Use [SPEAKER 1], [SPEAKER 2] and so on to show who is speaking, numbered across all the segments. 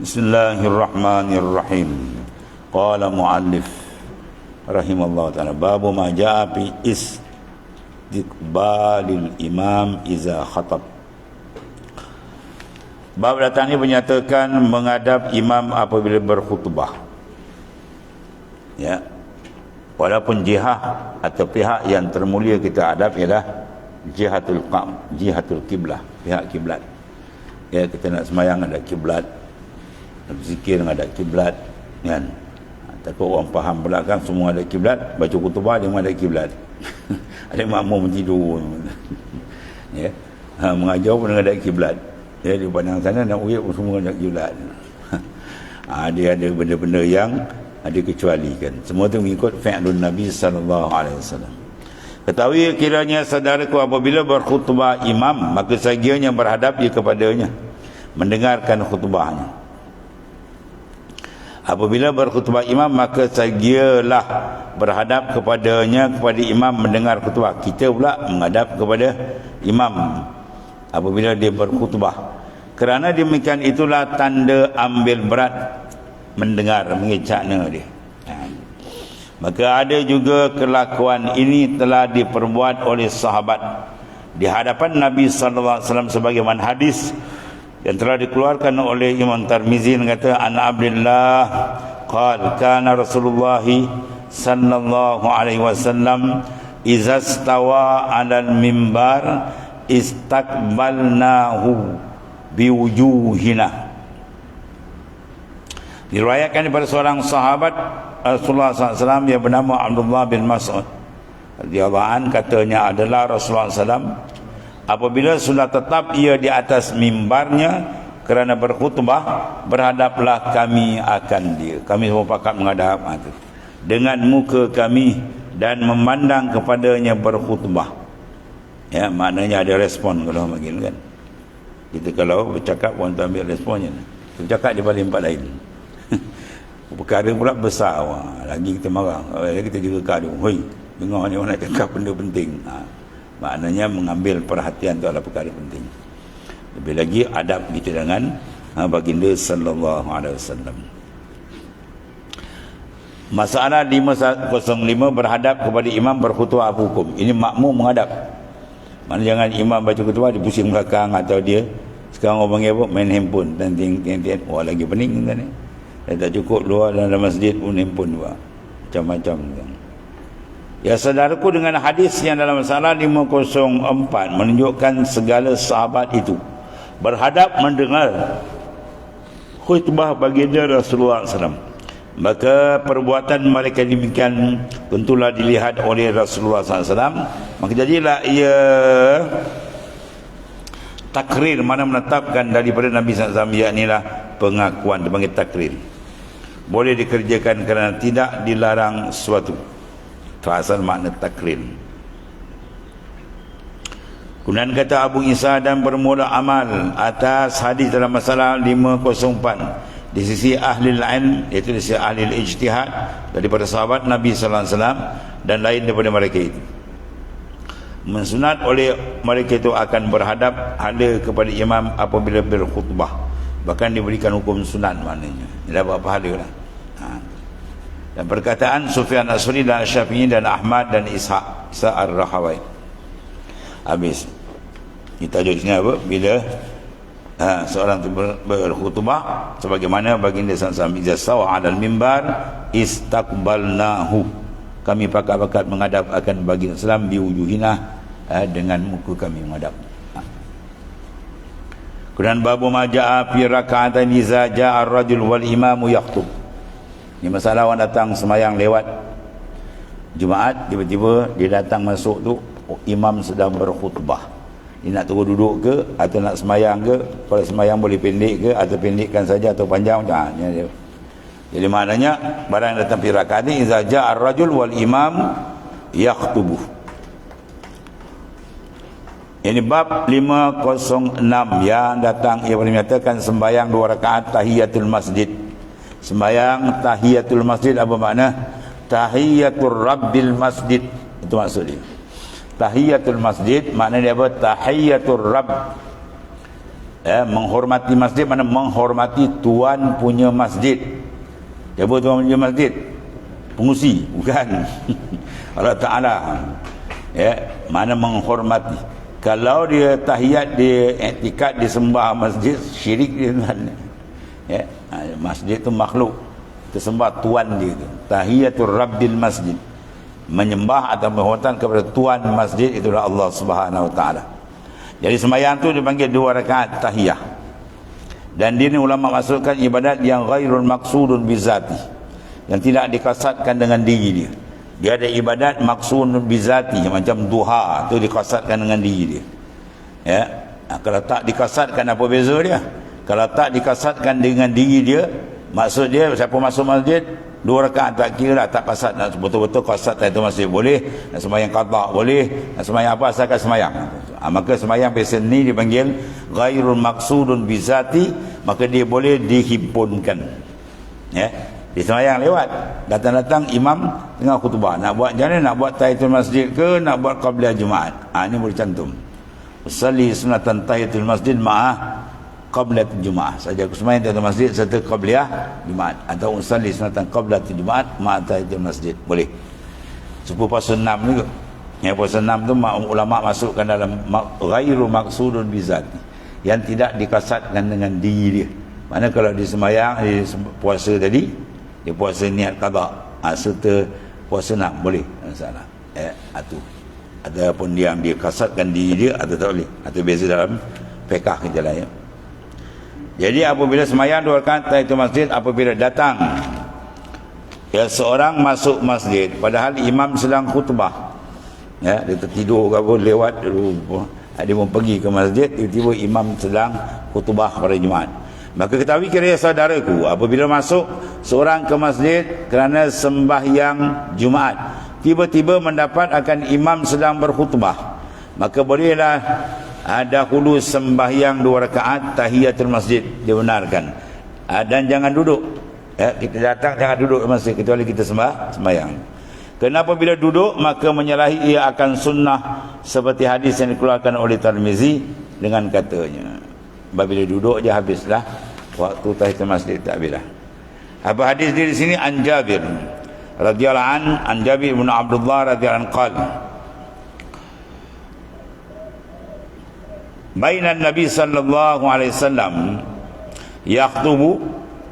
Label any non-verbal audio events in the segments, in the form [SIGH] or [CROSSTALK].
[SPEAKER 1] بسم الله الرحمن الرحيم قال مؤلف رحمه الله تعالى باب ما جاء في استقبال الإمام إذا خطب Bab datang ini menyatakan menghadap imam apabila berkhutbah. Ya. Walaupun jihad atau pihak yang termulia kita hadap ialah jihatul qam, jihatul kiblah, pihak kiblat. Ya, kita nak semayang ada kiblat. nak zikir ada kiblat, kan? Takut orang faham pula kan semua ada kiblat, baca khutbah dia ada kiblat. [LAUGHS] ada makmum tidur. [LAUGHS] ya. Ha, mengajar pun ada kiblat. Ya, di pandang sana nak uyuk semua nak julat. [LAUGHS] ha, dia ada benda-benda yang ada kecualikan. Semua itu mengikut fi'lun Nabi sallallahu alaihi wasallam. Ketahui kiranya saudaraku apabila berkhutbah imam, maka segianya berhadap dia kepadanya mendengarkan khutbahnya. Apabila berkhutbah imam maka segialah berhadap kepadanya kepada imam mendengar khutbah. Kita pula menghadap kepada imam apabila dia berkhutbah kerana demikian itulah tanda ambil berat mendengar mengecaknya dia. Ha. Maka ada juga kelakuan ini telah diperbuat oleh sahabat di hadapan Nabi sallallahu alaihi wasallam sebagaimana hadis yang telah dikeluarkan oleh Imam Tirmizi kata an Abdullah qal kana Rasulullah sallallahu alaihi wasallam idza stawa 'alal mimbar istaqbalnahu biwujuhina. Diriwayatkan daripada seorang sahabat Rasulullah SAW yang bernama Abdullah bin Mas'ud. Radhiyallahu katanya adalah Rasulullah SAW apabila sudah tetap ia di atas mimbarnya kerana berkhutbah berhadaplah kami akan dia. Kami semua pakat menghadap itu dengan muka kami dan memandang kepadanya berkhutbah. Ya maknanya ada respon kalau begini kan? Kita kalau bercakap pun ambil responnya bercakap dia paling empat lain. [LAUGHS] Perkara pula besar wah. lagi kita marah. Lagi kita juga kadu hoi dengar ni orang nak cakap benda penting. Ha. Maknanya mengambil perhatian tu adalah perkara penting lebih lagi adab kita dengan ha, baginda sallallahu alaihi wasallam Masalah 505 berhadap kepada imam berkhutbah hukum. Ini makmum menghadap. Mana jangan imam baca khutbah di pusing belakang atau dia sekarang orang panggil apa? Main handphone. Dan ting ting ting. Wah lagi pening kan ni. Dan tak cukup luar dalam masjid pun handphone juga. Macam-macam. Kan. Ya saudaraku dengan hadis yang dalam masalah 504 menunjukkan segala sahabat itu berhadap mendengar khutbah baginda Rasulullah SAW. Maka perbuatan mereka demikian tentulah dilihat oleh Rasulullah SAW. Maka jadilah ia takrir mana menetapkan daripada Nabi SAW yaknilah pengakuan dipanggil takrir boleh dikerjakan kerana tidak dilarang sesuatu itu asal makna takrir Kemudian kata Abu Isa dan bermula amal atas hadis dalam masalah 504 di sisi ahli ilm iaitu di sisi ahli ijtihad daripada sahabat Nabi sallallahu alaihi wasallam dan lain daripada mereka itu. Mensunat oleh mereka itu akan berhadap ada kepada imam apabila berkhutbah. Bahkan diberikan hukum sunat maknanya. Dia dapat pahala lah. ha. Dan perkataan Sufyan Asri dan Syafi'i dan Ahmad dan Ishaq Ishaq Ar-Rahawai. Habis. Kita tajuk sini apa? Bila ha, seorang itu ber, berkhutbah sebagaimana baginda SAW Iza sawa adal mimbar istaqbalnahu. Kami pakat-pakat menghadap akan baginda Islam biwujuhinah eh, dengan muka kami menghadap. Ha. Kemudian babu maja'a fi raka'atan iza ja'a ar-rajul wal imamu yakhutub. Ini masalah orang datang semayang lewat Jumaat tiba-tiba dia datang masuk tu imam sedang berkhutbah. Dia nak turun duduk ke atau nak semayang ke? Kalau semayang boleh pendek ke atau pendekkan saja atau panjang ha, dia. Jadi maknanya barang yang datang fi raka'atan iza ja'a ar-rajul wal imam yakhutubuh. Ini bab 506 yang datang ia menyatakan sembahyang dua rakaat tahiyatul masjid. Sembahyang tahiyatul masjid apa makna? Tahiyatul rabbil masjid. Itu maksud dia. Tahiyatul masjid maknanya apa? Tahiyatul rabb. eh, menghormati masjid mana menghormati tuan punya masjid siapa tuan punya masjid pengusi bukan [LAUGHS] Allah Ta'ala ya mana menghormati kalau dia tahiyat dia etikat dia sembah masjid syirik dia ya ha, masjid tu makhluk tersembah tuan dia tu tahiyatul rabbil masjid menyembah atau menghormati kepada tuan masjid itulah Allah Subhanahu wa taala jadi sembahyang tu dipanggil dua rakaat tahiyah. Dan dia ni ulama masukkan ibadat yang ghairul maksudun bizati. Yang tidak dikasatkan dengan diri dia. Dia ada ibadat maksudun bizati macam duha tu dikasatkan dengan diri dia. Ya. Nah, kalau tak dikasatkan apa beza dia? Kalau tak dikasatkan dengan diri dia, maksud dia siapa masuk masjid dua rakaat tak kira lah tak kasat nak betul-betul kasat itu masjid boleh nak sembahyang qada boleh nak sembahyang apa asalkan sembahyang ha, maka sembahyang biasa ni dipanggil ghairul maksudun bizati maka dia boleh dihimpunkan. Ya di sembahyang lewat. Datang-datang imam tengah khutbah nak buat macam nak buat tahiyatul masjid ke nak buat qabliyah jumaat? Ha, ini boleh cantum. Usalli sunatan tahiyatul masjid ma'ah qabla jumaah saja aku sembahyang di masjid serta qabliyah jumaat. Atau usalli sunatan qabla jumaat ma'ata di masjid. Boleh. Sepuluh puasa enam juga. Yang puasa enam tu ulama masukkan dalam ghairu maksudun bizati yang tidak dikasatkan dengan diri dia. Mana kalau di sembahyang di puasa tadi dia puasa niat qada. Ha, serta puasa enam. Boleh masalah. Eh atu ataupun dia dia kasatkan diri dia atau tak boleh. Atau biasa dalam fiqh kita lah ya jadi apabila semayang dua rakaat itu masjid apabila datang ya seorang masuk masjid padahal imam sedang khutbah. Ya dia tertidur ke apa lewat dia pun pergi ke masjid tiba-tiba imam sedang khutbah pada Jumaat. Maka ketahui kira saudaraku apabila masuk seorang ke masjid kerana sembahyang Jumaat tiba-tiba mendapat akan imam sedang berkhutbah. Maka bolehlah ada hulu sembahyang dua rakaat tahiyatul masjid dibenarkan. Ha, dan jangan duduk. Ya, kita datang jangan duduk di masjid kecuali kita sembah sembahyang. Kenapa bila duduk maka menyalahi ia akan sunnah seperti hadis yang dikeluarkan oleh Tarmizi dengan katanya. Bila duduk je habislah waktu tahiyatul masjid tak habislah. Apa hadis di sini? An Jabir radhiyallahu an an Jabir bin Abdullah radhiyallahu an qala bainan nabi sallallahu alaihi wasallam yaqtubu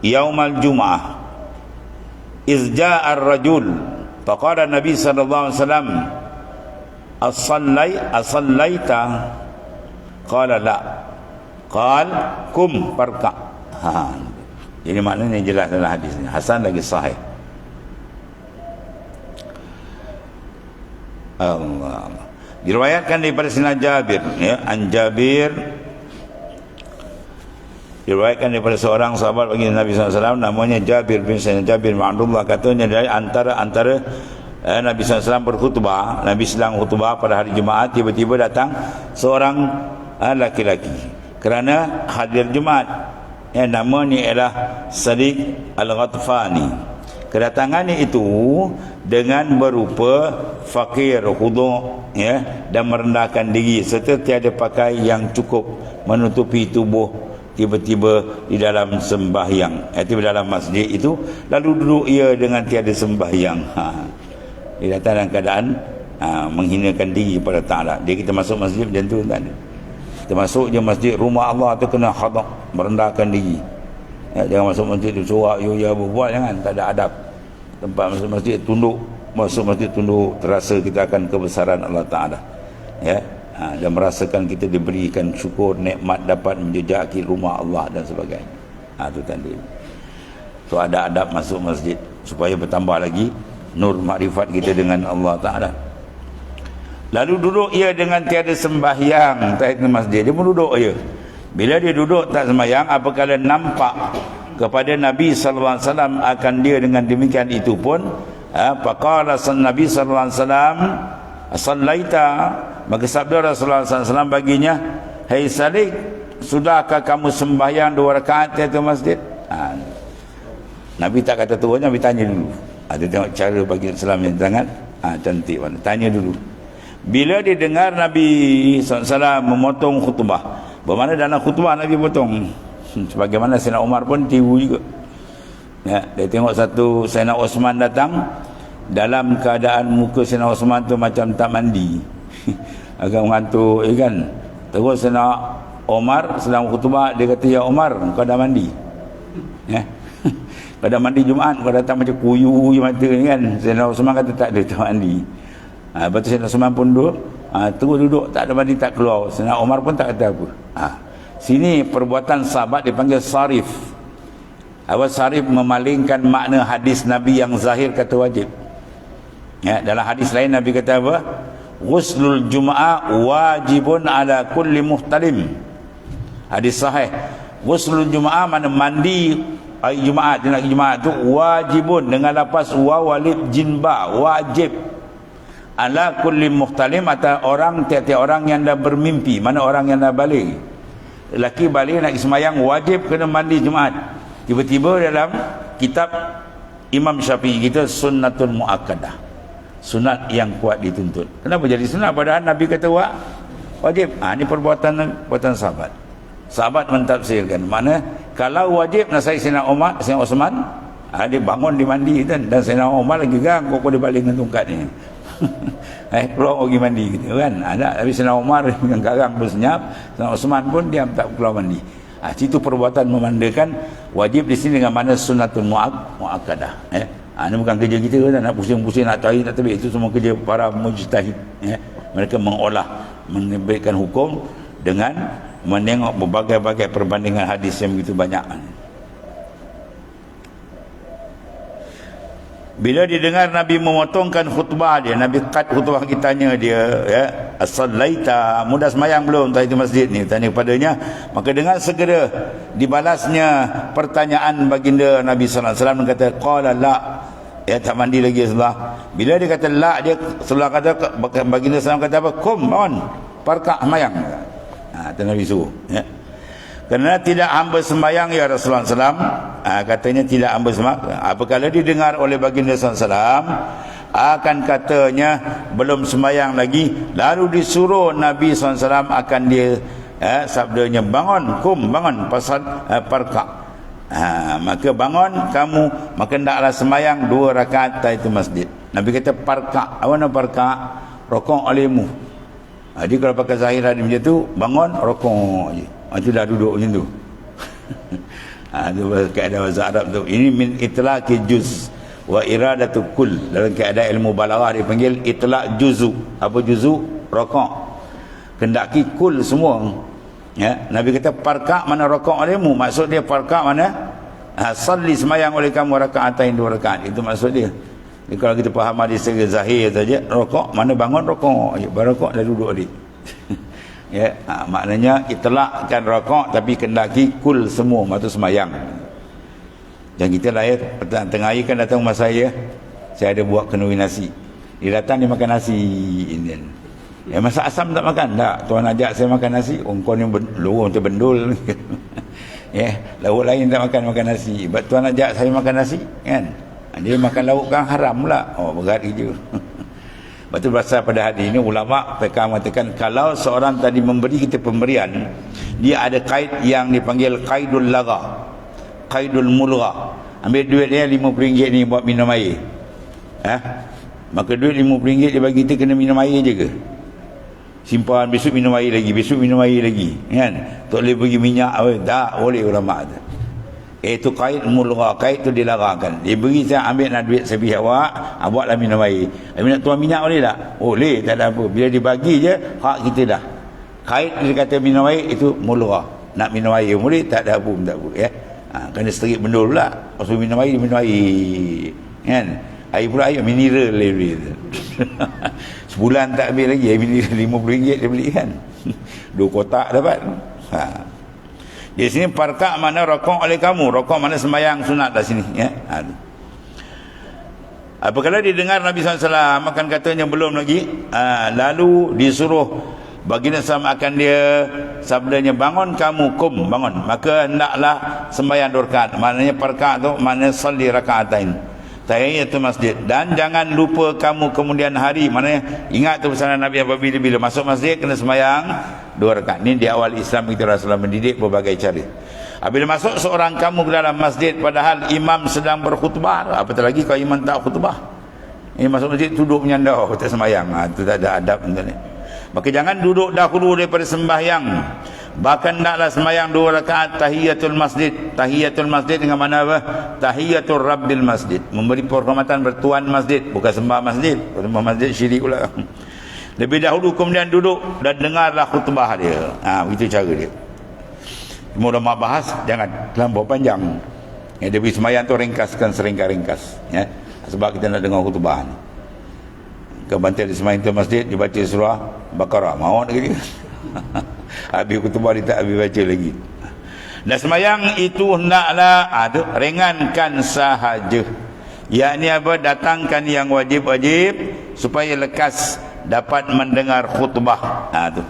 [SPEAKER 1] yaumal jumaah iz jaa ar-rajul faqala nabi sallallahu alaihi wasallam as-sallai as-sallaita? Qala la. Qal kum farka. Ha, ha. jadi maknanya jelas dalam hadis ni. Hasan lagi sahih. Allah. Diriwayatkan daripada Sina Jabir ya, An Jabir. Diriwayatkan daripada seorang sahabat bagi Nabi SAW Namanya Jabir bin Sina Jabir Ma'adullah katanya dari antara antara eh, Nabi SAW berkhutbah Nabi sedang khutbah pada hari Jumaat Tiba-tiba datang seorang eh, laki-laki Kerana hadir Jumaat Yang namanya ialah Sadiq Al-Ghatfani kedatangannya itu dengan berupa fakir khudu ya dan merendahkan diri serta tiada pakai yang cukup menutupi tubuh tiba-tiba di dalam sembahyang. Iaitu di dalam masjid itu lalu duduk ia dengan tiada sembahyang. Ha. Dia datang dalam keadaan ha, menghinakan diri pada taala. Dia kita masuk masjid macam tu ada kita masuk je masjid rumah Allah tu kena khadak merendahkan diri. Ya, jangan masuk masjid tu suara yo ya berbuat. Jangan tak ada adab tempat masuk masjid tunduk masuk masjid tunduk terasa kita akan kebesaran Allah Taala. Ya? Ha, dan merasakan kita diberikan syukur nikmat dapat menjejaki rumah Allah dan sebagainya. Ha tu tadi. So ada adab masuk masjid. Supaya bertambah lagi nur makrifat kita dengan Allah Taala. Lalu duduk ia dengan tiada sembahyang. Tahiyat masjid. Dia pun duduk je bila dia duduk tak sembahyang apabila nampak kepada Nabi sallallahu alaihi wasallam akan dia dengan demikian itu pun ha, faqala Nabi sallallahu alaihi wasallam sallaita. Maka sabda Rasulullah sallallahu alaihi wasallam baginya hai salik sudahkah kamu sembahyang dua rakaat di masjid? Ha. Nabi tak kata tu Nabi tanya dulu. Ada ha, tengok cara bagi Islam yang sangat ha, cantik mana. Tanya dulu. Bila dia dengar Nabi SAW memotong khutbah bermakna dalam khutbah Nabi potong sebagaimana Sayyidina Umar pun tiru juga. Ya, dia tengok satu Sayyidina Osman datang dalam keadaan muka Sayyidina Osman tu macam tak mandi. [LAUGHS] Agak mengantuk ya kan? Terus Sayyidina Omar sedang khutbah dia kata ya Omar kau dah mandi. Ya. [LAUGHS] Kau dah mandi Jumaat kau datang macam kuyu je mata ni kan? Sayyidina Osman kata tak ada tak mandi. Ha, lepas tu Sayyidina Osman pun duduk. Ha, terus duduk tak ada mandi tak keluar. Sayyidina Omar pun tak kata apa. Ha. Sini perbuatan sahabat dipanggil sarif. Apa sarif memalingkan makna hadis Nabi yang zahir kata wajib. Ya, dalam hadis lain Nabi kata apa? Ghuslul Jum'ah wajibun ala kulli muhtalim. Hadis sahih. Ghuslul Jum'ah mana mandi hari Jumaat dia nak Jumaat tu wajibun dengan lapas wa walid jinba wajib. Ala kulli muhtalim atau orang tiap-tiap orang yang dah bermimpi mana orang yang dah balik lelaki balik nak semayang wajib kena mandi Jumaat. Tiba-tiba dalam kitab Imam Syafi'i kita sunnatul muakkadah. Sunat yang kuat dituntut. Kenapa jadi sunat? Padahal Nabi kata wajib. Ha, ini perbuatan perbuatan sahabat. Sahabat mentafsirkan mana kalau wajib nak saya Sayyidina Umar Sayyidina Osman ha, dia bangun di mandi kan? Dan Sayyidina Umar lagi kan kok dia balik dengan tungkat ni [LAUGHS] eh keluar pergi mandi gitu kan. Ada tapi Sayyidina Umar [LAUGHS] dengan garang pun senyap. Osman pun diam tak keluar mandi. Ha, situ perbuatan memandakan wajib di sini dengan mana sunnatul mu'ak mu'akadah eh. Ha, ini bukan kerja kita kan nak pusing-pusing nak cari nak terbit itu semua kerja para mujtahid eh. Mereka mengolah memberikan hukum dengan menengok berbagai-bagai perbandingan hadis yang begitu banyak bila didengar Nabi memotongkan khutbah dia Nabi cut khutbah kita tanya dia ya. As-sallaita. Mudah semayang belum tadi di masjid ni? Tanya kepadanya. Maka dengan segera dibalasnya pertanyaan baginda Nabi sallallahu alaihi wasallam. Kata qala la. Ya tak mandi lagi sebelah. Bila dia kata la dia sebelah kata baginda sallallahu kata apa? Kum on parka semayang. Ha, Nabi suruh ya. Kerana tidak hamba sembahyang ya Rasulullah SAW ha, katanya tidak hamba sembahyang apakala didengar oleh baginda SAW akan katanya belum sembahyang lagi. Lalu disuruh Nabi SAW akan dia ya, sabdanya bangun kum bangun pasal uh, parka. Ha, maka bangun kamu maka hendaklah sembahyang dua rakaat itu masjid. Nabi kata parka. Apa nama parka? Rokok olehmu. Ha, dia kalau pakai zahir hadis macam tu, bangun, rokok je. Macam dah duduk macam tu. ha, [LAUGHS] tu keadaan bahasa Arab tu. Ini min itlaqi juz wa iradatu kul. Dalam keadaan ilmu balaghah dia panggil itlaq juzu. Apa juzu? Rokok. Kendaki kul semua. Ya, Nabi kata parka mana rokok olehmu. Maksud dia parka mana? Ha, salli semayang oleh kamu rakaatain dua rakaat. Itu maksud dia. Jadi kalau kita faham hadis secara zahir saja, rokok mana bangun rokok, ya, dah duduk adik. [LAUGHS] ya, ha, maknanya itlakkan rokok tapi kendaki kul semua matu semayang. Dan kita lahir petang tengah hari kan datang rumah saya, saya ada buat kenuri nasi. Dia datang dia makan nasi Indian. Ya masa asam tak makan? Tak. Tuan ajak saya makan nasi, oh kau ni lorong macam bendul. [LAUGHS] ya, lauk lain tak makan makan nasi. But tuan ajak saya makan nasi, kan? dia makan lauk kan haram pula oh berat [LAUGHS] kerja betul pasal pada hari ini ulama mereka mengatakan kalau seorang tadi memberi kita pemberian dia ada kait yang dipanggil kaidul laga kaidul mulga ambil duit dia RM50 ni buat minum air. Eh? maka duit RM50 dia bagi kita kena minum air je ke? Simpan besok minum air lagi besok minum air lagi kan? Tak boleh bagi minyak tak boleh ulama tu Iaitu kait mulgha, kait tu dilarangkan. Dia beri saya ambil nak duit saya pihak awak, ah, buatlah minum air. Nak tuan minyak boleh tak? Boleh, tak ada apa. Bila dibagi je, hak kita dah. Kait dia kata minum air, itu mulgha. Nak minum air boleh, tak ada apa tak apa. Ya? Ha, kena seterik bendul pula. Lepas minum air, minum air. Kan? Air pula air, mineral lebih. [LAUGHS] Sebulan tak ambil lagi, air mineral [LAUGHS] RM50 dia beli kan. [LAUGHS] Dua kotak dapat. Haa. Di sini parka mana rokok oleh kamu, rokok mana sembahyang sunat dah sini ya. Ha. Apabila didengar Nabi SAW akan katanya belum lagi ha, lalu disuruh baginda SAW akan dia sabdanya bangun kamu kum bangun maka hendaklah sembahyang dua rakaat maknanya parka tu maknanya salli rakaatain tahiyatul masjid dan jangan lupa kamu kemudian hari mana ingat tu pesanan Nabi apabila bila masuk masjid kena semayang dua rakaat ni di awal Islam kita Rasulullah mendidik berbagai cara Apabila masuk seorang kamu ke dalam masjid padahal imam sedang berkhutbah, apatah lagi kalau imam tak khutbah. Ini masuk masjid duduk menyandau tak semayang. Ha, itu tak ada adab ni. Maka jangan duduk dahulu daripada sembahyang. Bahkan naklah semayang dua rakaat tahiyatul masjid. Tahiyatul masjid dengan mana apa? Tahiyatul rabbil masjid. Memberi penghormatan bertuan masjid. Bukan sembah masjid. Sembah masjid syirik pula. [LAUGHS] Lebih dahulu kemudian duduk dan dengarlah khutbah dia. Ha, begitu cara dia. Cuma ulama bahas jangan terlampau panjang. Ya, beri semayang tu ringkaskan seringkas-ringkas. Ya. Sebab kita nak dengar khutbah ni. Ke bantai di semayang tu masjid, dia baca surah Baqarah. Mahu nak dia. [LAUGHS] habis khutbah dia tak habis baca lagi. Dan semayang itu naklah ada ha, ringankan sahaja. Yakni apa? Datangkan yang wajib-wajib supaya lekas dapat mendengar khutbah. Ha, tu.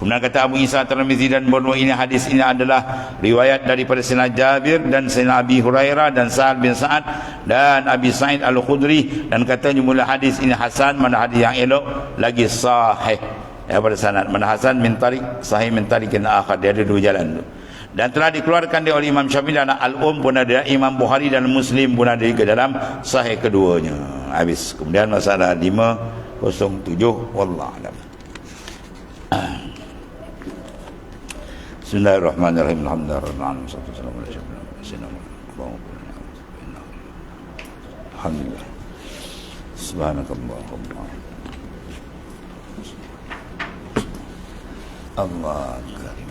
[SPEAKER 1] Kemudian kata Abu Isa Tirmizi dan bahawa ini hadis ini adalah riwayat daripada Sayyidina Jabir dan Sayyidina Abi Hurairah dan Sa'ad bin Sa'ad dan Abi Sa'id Al-Khudri dan katanya mula hadis ini hasan mana hadis yang elok lagi sahih ya pada sanad man hasan min tarik sahih min tariq kena akhir dia ada dua jalan tu. Dan telah dikeluarkan dia oleh Imam Syafi'i dan Al-Um pun ada Imam Bukhari dan Muslim pun ada ke dalam sahih keduanya. Habis. Kemudian masalah 507 wallah alam. Bismillahirrahmanirrahim. Alhamdulillahirrahmanirrahim. Alhamdulillah. Subhanakallah Alhamdulillah ハンマーグ